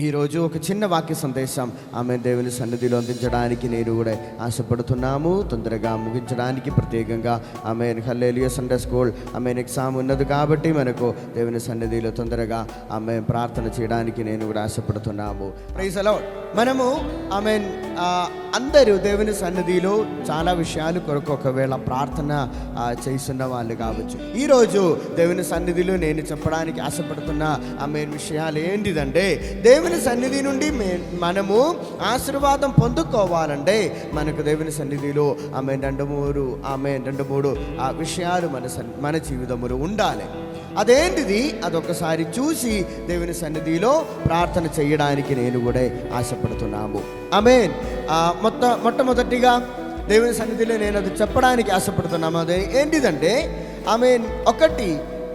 ఈరోజు ఒక చిన్న వాక్య సందేశం ఆమె దేవుని సన్నిధిలో అందించడానికి నేను కూడా ఆశపడుతున్నాము. తొందరగా ముగించడానికి ప్రత్యేకంగా ఆమె హల్లేలియో సండే స్కూల్. ఆమె ఎగ్జామ్ ఉన్నది కాబట్టి మనకు దేవుని సన్నిధిలో తొందరగా ఆమె ప్రార్థన చేయడానికి నేను కూడా ఆశపడుతున్నాము. ప్రైజ్ అలౌడ్ మనము ఆమె అందరూ దేవుని సన్నిధిలో చాలా విషయాలు కొరకు ఒకవేళ ప్రార్థన చేస్తున్న వాళ్ళు కావచ్చు. ఈరోజు దేవుని సన్నిధిలో నేను చెప్పడానికి ఆశపడుతున్న ఆమె విషయాలు ఏంటిదంటే దేవుని సన్నిధి నుండి మే- మనము ఆశీర్వాదం పొందుకోవాలంటే మనకు దేవుని సన్నిధిలో ఆమె రెండు మూడు ఆమె రెండు మూడు ఆ విషయాలు మన సన్- మన జీవితంలో ఉండాలి. అదేంటిది? అదొకసారి చూసి దేవుని సన్నిధిలో ప్రార్థన చేయడానికి నేను కూడా ఆశపడుతున్నాము. అమేన్ మొత్త మొట్టమొదటిగా దేవుని సన్నిధిలో నేను అది చెప్పడానికి ఆశపడుతున్నాము. అదే ఏంటిదంటే ఆమె ఒకటి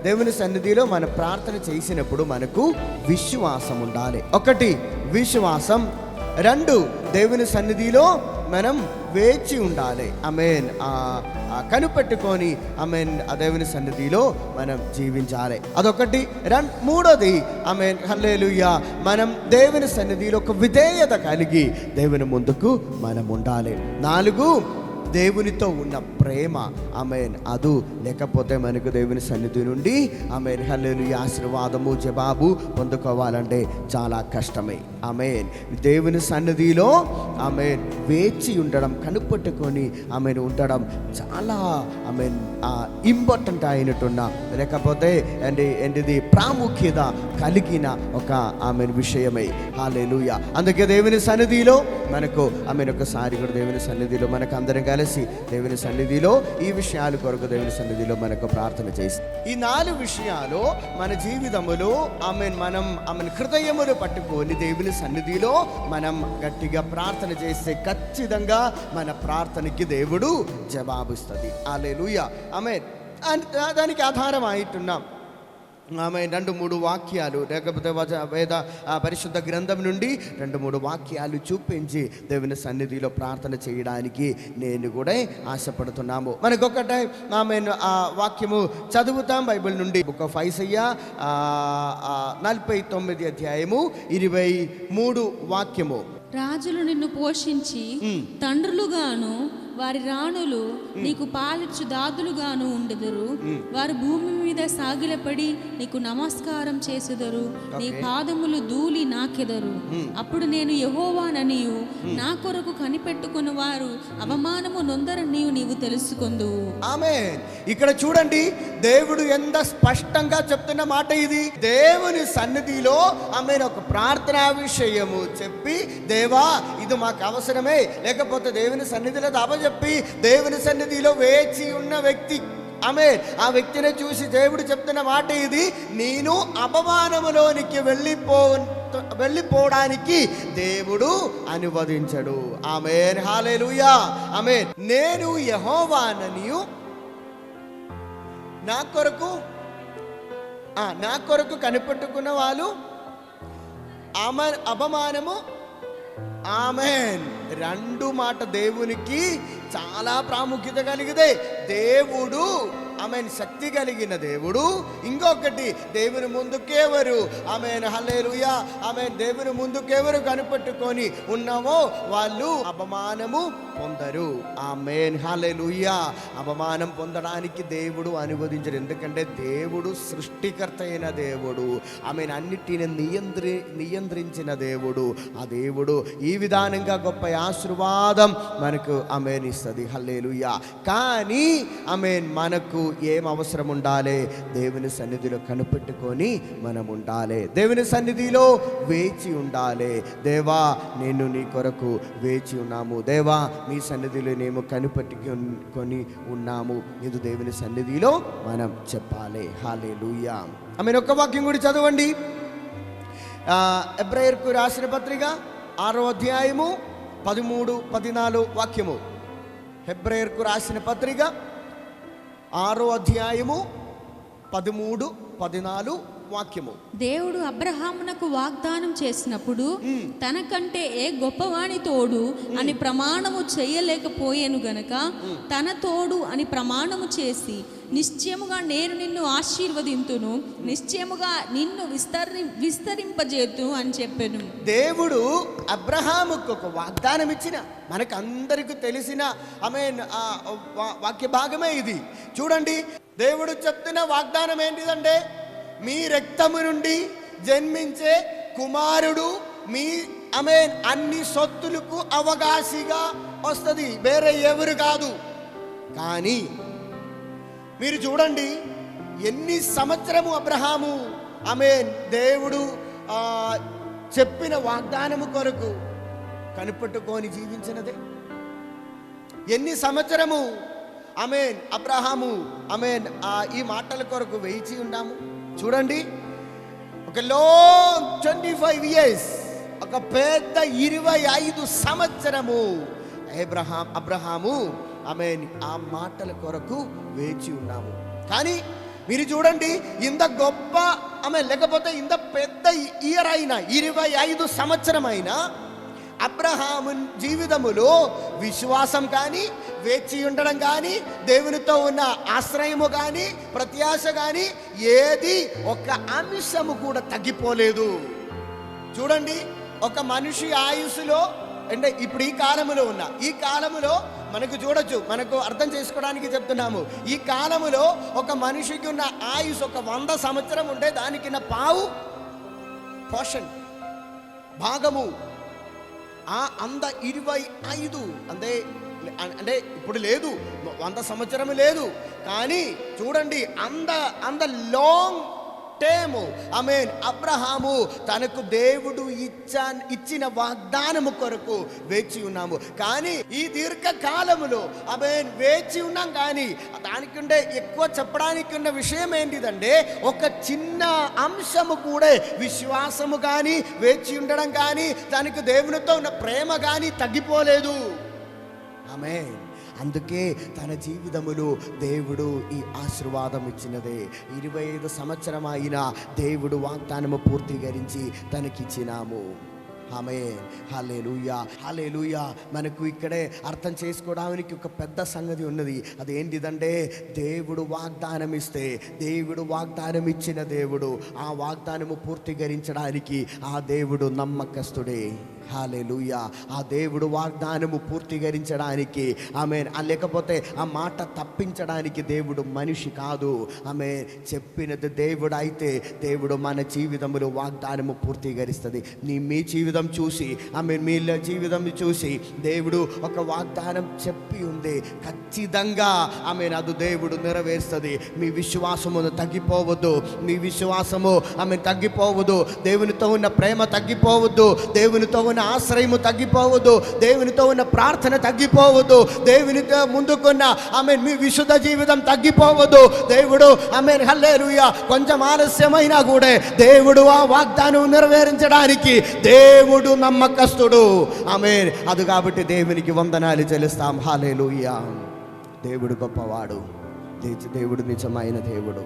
దేవుని సన్నిధిలో మన ప్రార్థన చేసినప్పుడు మనకు విశ్వాసం ఉండాలి ఒకటి విశ్వాసం. రెండు దేవుని సన్నిధిలో మనం వేచి ఉండాలి. అమేన్ కనిపెట్టుకొని ఆమెన్ ఆ దేవుని సన్నిధిలో మనం జీవించాలి. అదొకటి. రన్ మూడోది ఆమెన్ హల్లేలుయ్యా మనం దేవుని సన్నిధిలో ఒక విధేయత కలిగి దేవుని ముందుకు మనం ఉండాలి. నాలుగు దేవునితో ఉన్న ప్రేమ. ఆమెన్. అదు లేకపోతే మనకు దేవుని సన్నిధి నుండి ఆమె హల్లేలు ఆశీర్వాదము జవాబు పొందుకోవాలంటే చాలా కష్టమే. ఆమెన్. దేవుని సన్నిధిలో ఆమెన్ వేచి ఉండడం కనుపట్టుకొని ఆమెను ఉండడం చాలా ఆమె ఇంపార్టెంట్ అయినట్టున్న లేకపోతే ఏంటి ఏంటిది ప్రాముఖ్యత కలిగిన ఒక ఆమె విషయమే. హాలేలుయ అందుకే దేవుని సన్నిధిలో మనకు ఆమె ఒకసారి కూడా దేవుని సన్నిధిలో మనకు అందరం కలిసి దేవుని సన్నిధిలో ఈ విషయాలు కొరకు దేవుని సన్నిధిలో మనకు ప్రార్థన చేసి. ఈ నాలుగు విషయాలు మన జీవితములో ఆమె మనం ఆమె హృదయములు పట్టుకొని దేవుని సన్నిధిలో మనం గట్టిగా ప్రార్థన చేస్తే ఖచ్చితంగా మన ప్రార్థనకి దేవుడు జవాబిస్తుంది. లూయ ఆమె దానికి ఆధారం ఆమె రెండు మూడు వాక్యాలు లేకపోతే వేద ఆ, పరిశుద్ధ గ్రంథం నుండి రెండు మూడు వాక్యాలు చూపించి దేవుని సన్నిధిలో ప్రార్థన చేయడానికి నేను కూడా ఆశపడుతున్నాము. మనకొకటే ఆమె ఆ వాక్యము చదువుతాం బైబిల్ నుండి. బుక్ ఆఫ్ ఐసయ్య నలభై తొమ్మిది అధ్యాయము ఇరవై మూడు వాక్యము. రాజులు నిన్ను పోషించి. తండ్రులుగాను వారి రాణులు నీకు పాలిచ్చు దాదులుగాను ఉండెదరు వారు భూమి మీద సాగిలపడి నీకు నమస్కారం చేసెదరు. నీ. పాదములు ధూళి నాకెదరు. అప్పుడు నేను యహోవాననియు నా కొరకు కనిపెట్టుకుని వారు అవమానము నొందరనియు నీవు తెలుసుకొందు. ఆమె ఇక్కడ చూడండి దేవుడు ఎంత స్పష్టంగా చెప్తున్న మాట ఇది. దేవుని సన్నిధిలో ఆమె ఒక ప్రార్థనా విషయము చెప్పి దేవా ఇది మాకు అవసరమే. లేకపోతే దేవుని సన్నిధిలో చెప్పి దేవుని సన్నిధిలో వేచి ఉన్న వ్యక్తి. ఆమె ఆ వ్యక్తిని చూసి దేవుడు చెప్తున్న మాట ఇది నేను అపమానములోనికి వెళ్ళిపో వెళ్ళిపోవడానికి దేవుడు అనువదించడు. ఆమె హాలేలుయా ఆమె నేను యహోవాననియు నా కొరకు నా కొరకు కనిపెట్టుకున్న వాళ్ళు అమ అపమానము ఆమెన్. రెండు మాట దేవునికి చాలా ప్రాముఖ్యత కలిగితే దేవుడు ఆమెన్ శక్తి కలిగిన దేవుడు. ఇంకొకటి దేవుని ముందుకెవరు? Amen hallelujah. ఆమె దేవుని ముందుకెవరు కనిపెట్టుకొని ఉన్నామో వాళ్ళు అపమానము పొందరు. ఆ మేన్ హల్లేలుయా. అపమానం పొందడానికి దేవుడు అనువదించడు ఎందుకంటే దేవుడు సృష్టికర్త అయిన దేవుడు. ఆమె అన్నిటిని నియంత్రి నియంత్రించిన దేవుడు. ఆ దేవుడు ఈ విధానంగా గొప్ప ఆశీర్వాదం మనకు ఆమెన్ ఇస్తుంది. హల్లేలుయా. కానీ అమేన్ మనకు ఏం అవసరం ఉండాలి? దేవుని సన్నిధిలో కనిపెట్టుకొని మనం ఉండాలి. దేవుని సన్నిధిలో వేచి ఉండాలి. దేవా నేను నీ కొరకు వేచి ఉన్నాము. దేవా మీ సన్నిధిలో మేము కనిపెట్టుకొని ఉన్నాము. ఇది దేవుని సన్నిధిలో మనం చెప్పాలి. హాలే లూయా ఆమె ఒక్క వాక్యం కూడా చదవండి. ఆ, ఎబ్రాయర్కు రాసిన పత్రిక ఆరో అధ్యాయము పదమూడు పదినాలుగు వాక్యము. హెబ్రాయర్కు రాసిన పత్రిక ఆరో అధ్యాయము పదమూడు పదినాలుగు వాక్యము. దేవుడు అబ్రహామునకు వాగ్దానం చేసినప్పుడు తనకంటే ఏ గొప్పవాని తోడు అని ప్రమాణము చేయలేకపోయాను గనక తన తోడు అని ప్రమాణము చేసి నిశ్చయముగా నేను నిన్ను ఆశీర్వదింతును నిశ్చయముగా నిన్ను విస్తరి విస్తరింపజేతు అని చెప్పాను. దేవుడు అబ్రహాముకు ఒక వాగ్దానం ఇచ్చిన. మనకు అందరికీ తెలిసిన ఆమె వాక్య భాగమే ఇది. చూడండి దేవుడు చెప్తున్న వాగ్దానం ఏంటిదంటే మీ రక్తము నుండి జన్మించే కుమారుడు మీ ఆమె అన్ని సొత్తులకు అవకాశిగా వస్తుంది. వేరే ఎవరు కాదు. కానీ మీరు చూడండి ఎన్ని సంవత్సరము అబ్రహాము ఆమె దేవుడు చెప్పిన వాగ్దానము కొరకు కనిపెట్టుకొని జీవించినదే? ఎన్ని సంవత్సరము ఆమెన్ అబ్రహాము అమేన్ ఈ మాటల కొరకు వేచి ఉన్నాము చూడండి. ఒక లాంగ్ ట్వంటీ ఫైవ్ ఇయర్స్ ఒక పెద్ద ఇరవై ఐదు సంవత్సరము. అబ్రహాం అబ్రహాము ఆమె ఆ మాటల కొరకు వేచి ఉన్నాము. కానీ మీరు చూడండి ఇంత గొప్ప ఆమె లేకపోతే ఇంత పెద్ద ఇయర్ అయినా ఇరవై ఐదు సంవత్సరం అయినా అబ్రహాము జీవితములో విశ్వాసం కానీ వేచి ఉండడం కానీ దేవునితో ఉన్న ఆశ్రయము కానీ ప్రత్యాశ కానీ ఏది ఒక అంశము కూడా తగ్గిపోలేదు. చూడండి ఒక మనిషి ఆయుస్సులో అంటే ఇప్పుడు ఈ కాలములో ఉన్న ఈ కాలములో మనకు చూడొచ్చు మనకు అర్థం చేసుకోవడానికి చెప్తున్నాము. ఈ కాలములో ఒక మనిషికి ఉన్న ఆయుస్ ఒక వంద సంవత్సరం ఉంటే దానికి నా పావు పోషన్ భాగము ఆ అంద ఇరవై ఐదు అంటే అంటే ఇప్పుడు లేదు. వంద సంవత్సరం లేదు. కానీ చూడండి అంద అంద లాంగ్ టేము మీన్ అబ్రహాము తనకు దేవుడు ఇచ్చా ఇచ్చిన వాగ్దానము కొరకు వేచి ఉన్నాము. కానీ ఈ దీర్ఘకాలములో ఆమెన్ వేచి ఉన్నాం కానీ దానికంటే ఎక్కువ చెప్పడానికి ఉన్న విషయం ఏంటిదంటే ఒక చిన్న అంశము కూడా విశ్వాసము కానీ వేచి ఉండడం కానీ తనకు దేవునితో ఉన్న ప్రేమ కానీ తగ్గిపోలేదు. ఆమె అందుకే తన జీవితములో దేవుడు ఈ ఆశీర్వాదం ఇచ్చినదే. ఇరవై ఐదు సంవత్సరం అయిన దేవుడు వాగ్దానము పూర్తీకరించి తనకిచ్చినాము. ఆమె హాలేలుయా హాలేలుయా మనకు ఇక్కడే అర్థం చేసుకోవడానికి ఒక పెద్ద సంగతి ఉన్నది. అదేంటిదంటే దేవుడు వాగ్దానం ఇస్తే దేవుడు వాగ్దానం ఇచ్చిన దేవుడు ఆ వాగ్దానము పూర్తీకరించడానికి ఆ దేవుడు నమ్మకస్తుడే. హాలేలుయ ఆ దేవుడు వాగ్దానము పూర్తీకరించడానికి ఆమె లేకపోతే ఆ మాట తప్పించడానికి దేవుడు మనిషి కాదు. ఆమె చెప్పినది దేవుడు అయితే దేవుడు మన జీవితంలో వాగ్దానము పూర్తీకరిస్తుంది. నీ మీ జీవితం చూసి ఆమె మీ జీవితం చూసి దేవుడు ఒక వాగ్దానం చెప్పి ఉంది ఖచ్చితంగా ఆమె అది దేవుడు నెరవేరుస్తుంది. మీ విశ్వాసము తగ్గిపోవద్దు. మీ విశ్వాసము ఆమె తగ్గిపోవద్దు. దేవునితో ఉన్న ప్రేమ తగ్గిపోవద్దు. దేవునితో ఉన్న ఉన్న ఆశ్రయము తగ్గిపోవద్దు. దేవునితో ఉన్న ప్రార్థన తగ్గిపోవద్దు. దేవునితో ముందుకున్న ఆమె మీ విశుద్ధ జీవితం తగ్గిపోవద్దు. దేవుడు ఆమె హల్లేలుయ కొంచెం ఆలస్యమైనా కూడా దేవుడు ఆ వాగ్దానం నెరవేరించడానికి దేవుడు నమ్మకస్తుడు. ఆమె అది కాబట్టి దేవునికి వందనాలు చెల్లిస్తాం. హాలేలుయ దేవుడు గొప్పవాడు. దేవుడు నిజమైన దేవుడు.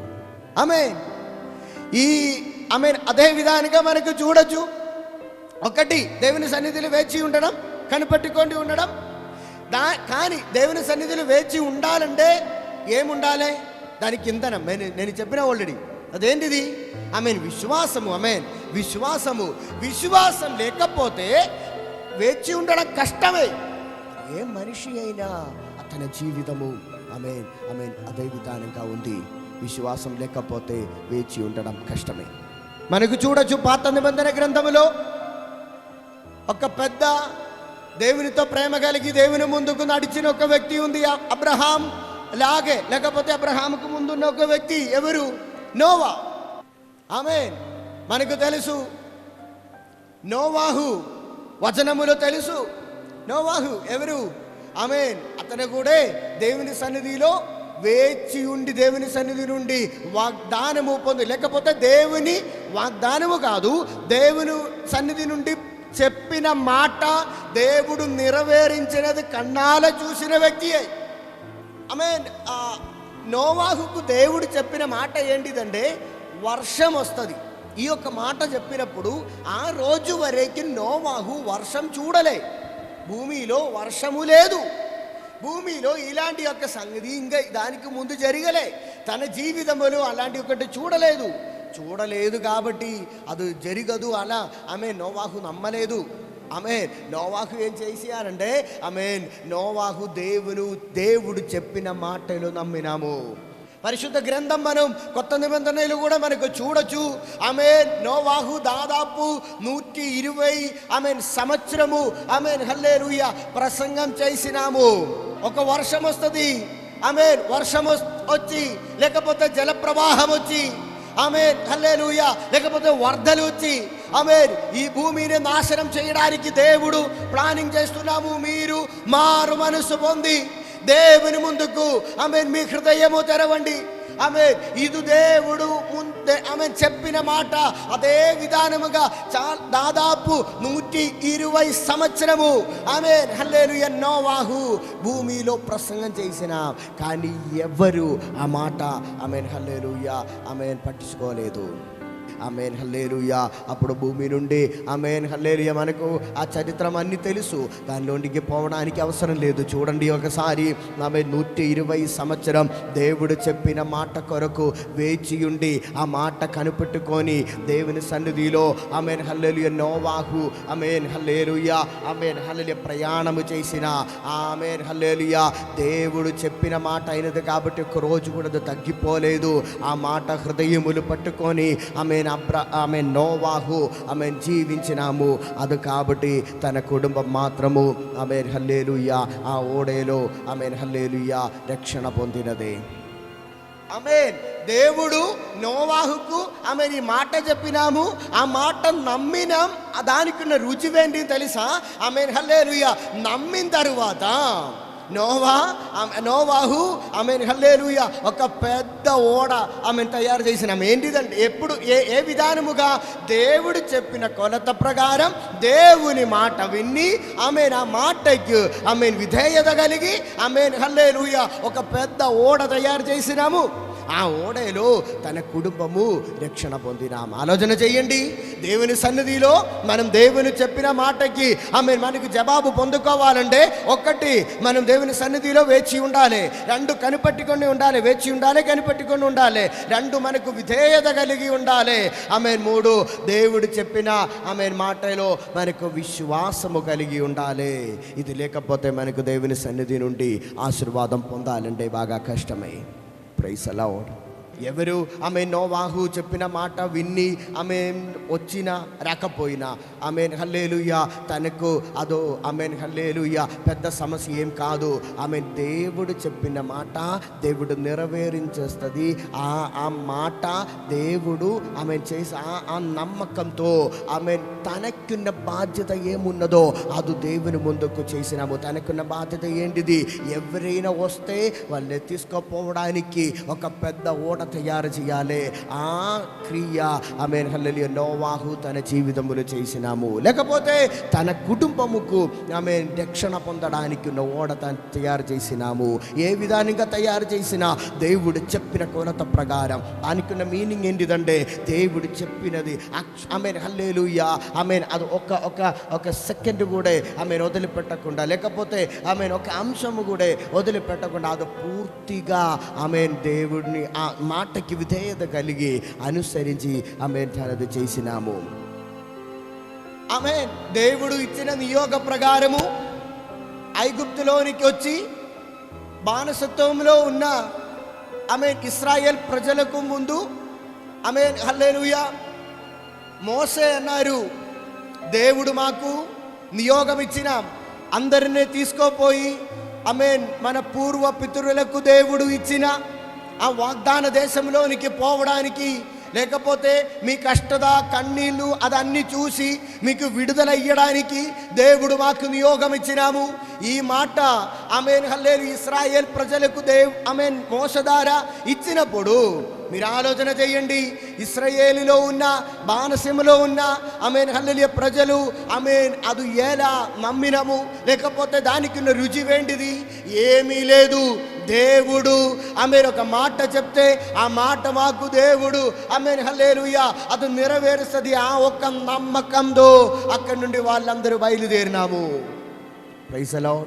ఆమె ఈ ఆమె అదే విధానంగా మనకు చూడొచ్చు. ఒకటి దేవుని సన్నిధిలో వేచి ఉండడం కనిపెట్టుకొని ఉండడం. దా కానీ దేవుని సన్నిధిలో వేచి ఉండాలంటే ఏముండాలి? దానికి ఇంధనం నేను నేను చెప్పిన ఆల్రెడీ అదేంటిది? ఐ మీన్ విశ్వాసము ఐ మీన్ విశ్వాసము విశ్వాసం లేకపోతే వేచి ఉండడం కష్టమే. ఏ మనిషి అయినా అతని జీవితము అమేన్ అమేన్ అదే విధానంగా ఉంది. విశ్వాసం లేకపోతే వేచి ఉండడం కష్టమే. మనకు చూడొచ్చు పాత నిబంధన గ్రంథములో ఒక పెద్ద దేవునితో ప్రేమ కలిగి దేవుని ముందుకు నడిచిన ఒక వ్యక్తి ఉంది అబ్రహాం. లాగే లేకపోతే అబ్రహాంకు ముందున్న ఒక వ్యక్తి ఎవరు? నోవా. ఆమె మనకు తెలుసు. నోవాహు. వచనములో తెలుసు. నోవాహు ఎవరు? ఆమె అతను కూడా దేవుని సన్నిధిలో వేచి ఉండి దేవుని సన్నిధి నుండి వాగ్దానము పొంది లేకపోతే దేవుని వాగ్దానము కాదు దేవుని సన్నిధి నుండి చెప్పిన మాట దేవుడు నెరవేరించినది కన్నాల చూసిన వ్యక్తి ఆమె నోవాహుకు దేవుడు చెప్పిన మాట ఏంటిదంటే వర్షం వస్తుంది. ఈ యొక్క మాట చెప్పినప్పుడు ఆ రోజు వరకు నోవాహు వర్షం చూడలే. భూమిలో వర్షము లేదు. భూమిలో ఇలాంటి యొక్క సంగతి ఇంకా దానికి ముందు జరగలే. తన జీవితంలో అలాంటి ఒకటి చూడలేదు. చూడలేదు కాబట్టి అది జరగదు అలా ఆమె నోవాహు నమ్మలేదు. ఆమె నోవాహు ఏం చేసారంటే ఆమె నోవాహు దేవుడు దేవుడు చెప్పిన మాటలు నమ్మినాము. పరిశుద్ధ గ్రంథం మనం కొత్త నిబంధనలు కూడా మనకు చూడొచ్చు. ఆమె నోవాహు దాదాపు నూటి ఇరవై ఆమె సంవత్సరము ఆమె హల్లేలుయ ప్రసంగం చేసినాము. ఒక వర్షం వస్తుంది. ఆమె వర్షం వచ్చి లేకపోతే జల ప్రవాహం వచ్చి ఆమె హల్లేలుయ. లేకపోతే వరదలు వచ్చి ఆమె ఈ భూమిని నాశనం చేయడానికి దేవుడు ప్లానింగ్ చేస్తున్నాము. మీరు మారు మనసు పొంది దేవుని ముందుకు ఆమె మీ హృదయము తెరవండి. ఆమె ఇది దేవుడు ఆమె చెప్పిన మాట అదే విధానముగా చా దాదాపు నూటి ఇరవై సంవత్సరము ఆమె హల్లేలు వాహు భూమిలో ప్రసంగం చేసిన కానీ ఎవ్వరు ఆ మాట? ఆమె హల్లేలుయ ఆమె పట్టించుకోలేదు ఆమెన్ హల్లేరుయా అప్పుడు భూమి నుండి ఆమెన్ హల్లేలుయ మనకు ఆ చరిత్రం అన్ని తెలుసు. దానిలోనికి పోవడానికి అవసరం లేదు. చూడండి ఒకసారి ఆమె నూటి ఇరవై సంవత్సరం దేవుడు చెప్పిన మాట కొరకు వేచి ఉండి ఆ మాట కనిపెట్టుకొని దేవుని సన్నిధిలో ఆమెన్ హల్లేలుయ నోవాహు ఆమెన్ హల్లేలుయా ఆమెన్ హల్లేలుయ ప్రయాణము చేసిన ఆమెన్ హల్లేలుయా. దేవుడు చెప్పిన మాట అయినది కాబట్టి ఒక రోజు కూడా అది తగ్గిపోలేదు. ఆ మాట హృదయములు పట్టుకొని ఆమె అబ్ర ఆమె నోవాహు ఆమె జీవించినాము. అది కాబట్టి తన కుటుంబం మాత్రము ఆమె హల్లేలుయ్య ఆ ఓడేలో ఆమె హల్లేలుయ్య రక్షణ పొందినది. అమేన్ దేవుడు నోవాహుకు ఆమె ఈ మాట చెప్పినాము. ఆ మాట నమ్మినాం. దానికి ఉన్న రుచివేంటి తెలుసా? ఆమె హల్లేలుయ్య నమ్మిన తరువాత నోవా ఆమె నోవాహు ఆమె హల్లేలుయ. ఒక పెద్ద ఓడ ఆమెను తయారు చేసినాము ఏంటిదండి ఎప్పుడు ఏ ఏ విధానముగా దేవుడు చెప్పిన కొలత ప్రకారం దేవుని మాట విని ఆమె ఆ మాటకు ఆమెను విధేయత కలిగి ఆమె హల్లేలుయ ఒక పెద్ద ఓడ తయారు చేసినాము. ఆ ఓడలో తన కుటుంబము రక్షణ పొందినాం. ఆలోచన చేయండి. దేవుని సన్నిధిలో మనం దేవుని చెప్పిన మాటకి ఆమె మనకు జవాబు పొందుకోవాలంటే ఒకటి మనం దేవుని సన్నిధిలో వేచి ఉండాలి. రెండు కనిపెట్టుకొని ఉండాలి వేచి ఉండాలి కనిపెట్టుకొని ఉండాలి. రెండు మనకు విధేయత కలిగి ఉండాలి. ఆమె మూడు దేవుడు చెప్పిన ఆమె మాటలో మనకు విశ్వాసము కలిగి ఉండాలి. ఇది లేకపోతే మనకు దేవుని సన్నిధి నుండి ఆశీర్వాదం పొందాలంటే బాగా కష్టమే. ప్రైస్ అలౌడ్ ఎవరు? ఆమె నోవాహు చెప్పిన మాట విన్ని ఆమె వచ్చినా రాకపోయినా ఆమె హల్లేలుయ్య తనకు అదో ఆమె హల్లేలుయ్య పెద్ద సమస్య ఏం కాదు. ఆమె దేవుడు చెప్పిన మాట దేవుడు నెరవేరించేస్తుంది. ఆ ఆ మాట దేవుడు ఆమె చేసి ఆ ఆ నమ్మకంతో ఆమె తనకున్న బాధ్యత ఏమున్నదో అది దేవుని ముందుకు చేసినాము. తనకున్న బాధ్యత ఏంటిది? ఎవరైనా వస్తే వాళ్ళని తీసుకుపోవడానికి ఒక పెద్ద ఓడ తయారు చేయాలి. ఆ క్రియ ఆమె హల్లెలియ. నోవాహు తన జీవితములు చేసినాము. లేకపోతే తన కుటుంబముకు ఆమె రక్షణ పొందడానికి నోడ తను తయారు చేసినాము. ఏ విధానంగా తయారు చేసినా దేవుడు చెప్పిన కొలత ప్రకారం. దానికిన్న మీనింగ్ ఏంటిదంటే దేవుడు చెప్పినది ఆమె హల్లేలుయ్యా ఆమె అది ఒక ఒక ఒక సెకండ్ కూడా ఆమె వదిలిపెట్టకుండా లేకపోతే ఆమె ఒక అంశము కూడా వదిలిపెట్టకుండా అది పూర్తిగా ఆమె దేవుడిని ఆ మాటకి విధేయత కలిగి అనుసరించి ఆమె తనది చేసినాము. ఆమె దేవుడు ఇచ్చిన నియోగ ప్రకారము ఐగుప్తులోనికి వచ్చి బానిసత్వంలో ఉన్న ఆమె ఇస్రాయేల్ ప్రజలకు ముందు ఆమె హల్లేలుయా. మోసే అన్నారు దేవుడు మాకు నియోగం ఇచ్చిన అందరినీ తీసుకోపోయి ఆమె మన పూర్వ పితరులకు దేవుడు ఇచ్చిన ఆ వాగ్దాన దేశంలోనికి పోవడానికి లేకపోతే మీ కష్టద కన్నీళ్ళు అదన్నీ చూసి మీకు విడుదల ఇయ్యడానికి దేవుడు మాకు నియోగం ఇచ్చినాము ఈ మాట ఆమెన్ హల్లేరు ఇస్రాయేల్ ప్రజలకు దేవ్ ఆమెన్ మోసదార ఇచ్చినప్పుడు మీరు ఆలోచన చేయండి. ఇస్రయేలిలో ఉన్న బానసీమలో ఉన్న ఆమెన్ హల్లెలియ ప్రజలు ఆమెన్ అది ఎలా నమ్మినము? లేకపోతే దానికి ఉన్న రుచివేంటిది ఏమీ లేదు. దేవుడు ఆమె ఒక మాట చెప్తే ఆ మాట మాకు దేవుడు ఆమె హల్లేలుయ్యా అది నెరవేరుస్తుంది ఆ ఒక్క నమ్మకంతో. అక్కడి నుండి వాళ్ళందరూ బయలుదేరినాము. ప్రైసలో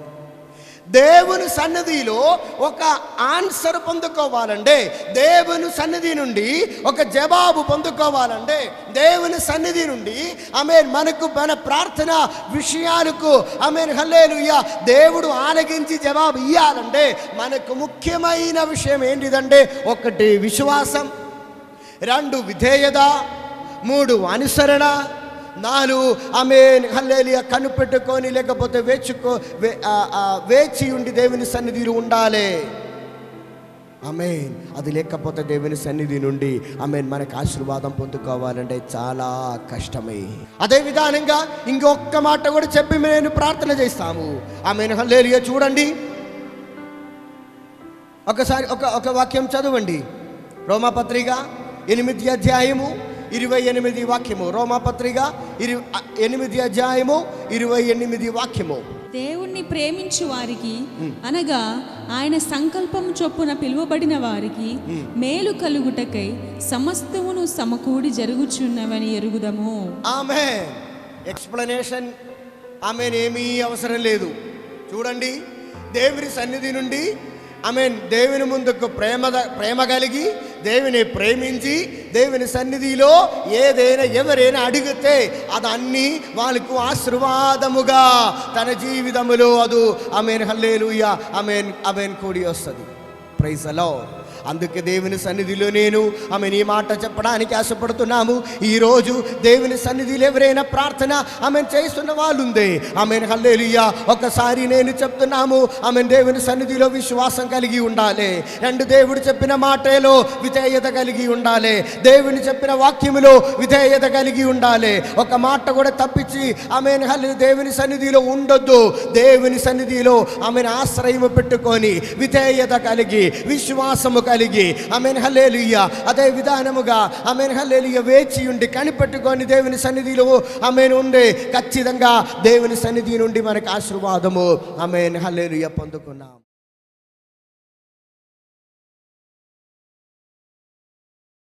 దేవుని సన్నిధిలో ఒక ఆన్సర్ పొందుకోవాలంటే దేవుని సన్నిధి నుండి ఒక జవాబు పొందుకోవాలంటే దేవుని సన్నిధి నుండి ఆమె మనకు మన ప్రార్థన విషయాలకు ఆమె హల్లేలుయ్య దేవుడు ఆలగించి జవాబు ఇవ్వాలంటే మనకు ముఖ్యమైన విషయం ఏంటిదంటే ఒకటి విశ్వాసం రెండు విధేయత మూడు అనుసరణ నాలుగు ఆమె హల్లేలియ కనిపెట్టుకొని లేకపోతే వేచుకో వే- వేచి ఉండి దేవుని సన్నిధిలో ఉండాలి. ఆమె అది లేకపోతే దేవుని సన్నిధి నుండి ఆమె మనకు ఆశీర్వాదం పొందుకోవాలంటే చాలా కష్టమే. అదే విధానంగా ఇంకొక మాట కూడా చెప్పి నేను ప్రార్థన చేస్తాము. ఆమె హల్లేలియ చూడండి. ఒకసారి ఒక ఒక వాక్యం చదవండి. రోమాపత్రిక ఎనిమిది అధ్యాయము ఇరవై ఎనిమిది వాక్యము. రోమాపత్రిక ఇరు ఎనిమిది అధ్యాయము ఇరవై ఎనిమిది వాక్యము. దేవుణ్ణి ప్రేమించు వారికి అనగా ఆయన సంకల్పము చొప్పున పిలువబడిన వారికి మేలు కలుగుటకై సమస్తమును సమకూడి జరుగుచున్నవని ఎరుగుదము. ఆమె ఎక్స్ప్లెనేషన్ ఆమె ఏమీ అవసరం లేదు. చూడండి దేవుని సన్నిధి నుండి ఆమె దేవుని ముందుకు ప్రేమ ప్రేమ కలిగి దేవుని ప్రేమించి దేవుని సన్నిధిలో ఏదైనా ఎవరైనా అడిగితే అది వాళ్ళకు ఆశీర్వాదముగా తన జీవితములో అదు. Amen hallelujah. అమెన్ అమెన్ కూడి వస్తుంది. ప్రైజ్ అందుకే దేవుని సన్నిధిలో నేను ఆమె ఈ మాట చెప్పడానికి ఆశపడుతున్నాము. ఈరోజు దేవుని సన్నిధిలో ఎవరైనా ప్రార్థన ఆమె చేస్తున్న వాళ్ళు ఉంది ఆమె హల్లేలుయ్య ఒకసారి నేను చెప్తున్నాము ఆమె దేవుని సన్నిధిలో విశ్వాసం కలిగి ఉండాలి. రెండు దేవుడు చెప్పిన మాటలో విధేయత కలిగి ఉండాలి. దేవుని చెప్పిన వాక్యములో విధేయత కలిగి ఉండాలి. ఒక మాట కూడా తప్పించి ఆమె హల్లు దేవుని సన్నిధిలో ఉండొద్దు. దేవుని సన్నిధిలో ఆమెను ఆశ్రయము పెట్టుకొని విధేయత కలిగి విశ్వాసము కలిగి. ఆమెను హల్లేలుయ్య అదే విధానముగా ఆమెను హల్లేలుయ్య వేచి ఉండి కనిపెట్టుకొని దేవుని సన్నిధిలో ఆమెను ఉండే. ఖచ్చితంగా దేవుని సన్నిధి నుండి మనకు ఆశీర్వాదము. ఆమెను హల్లేలుయ్య పొందుకున్నాం.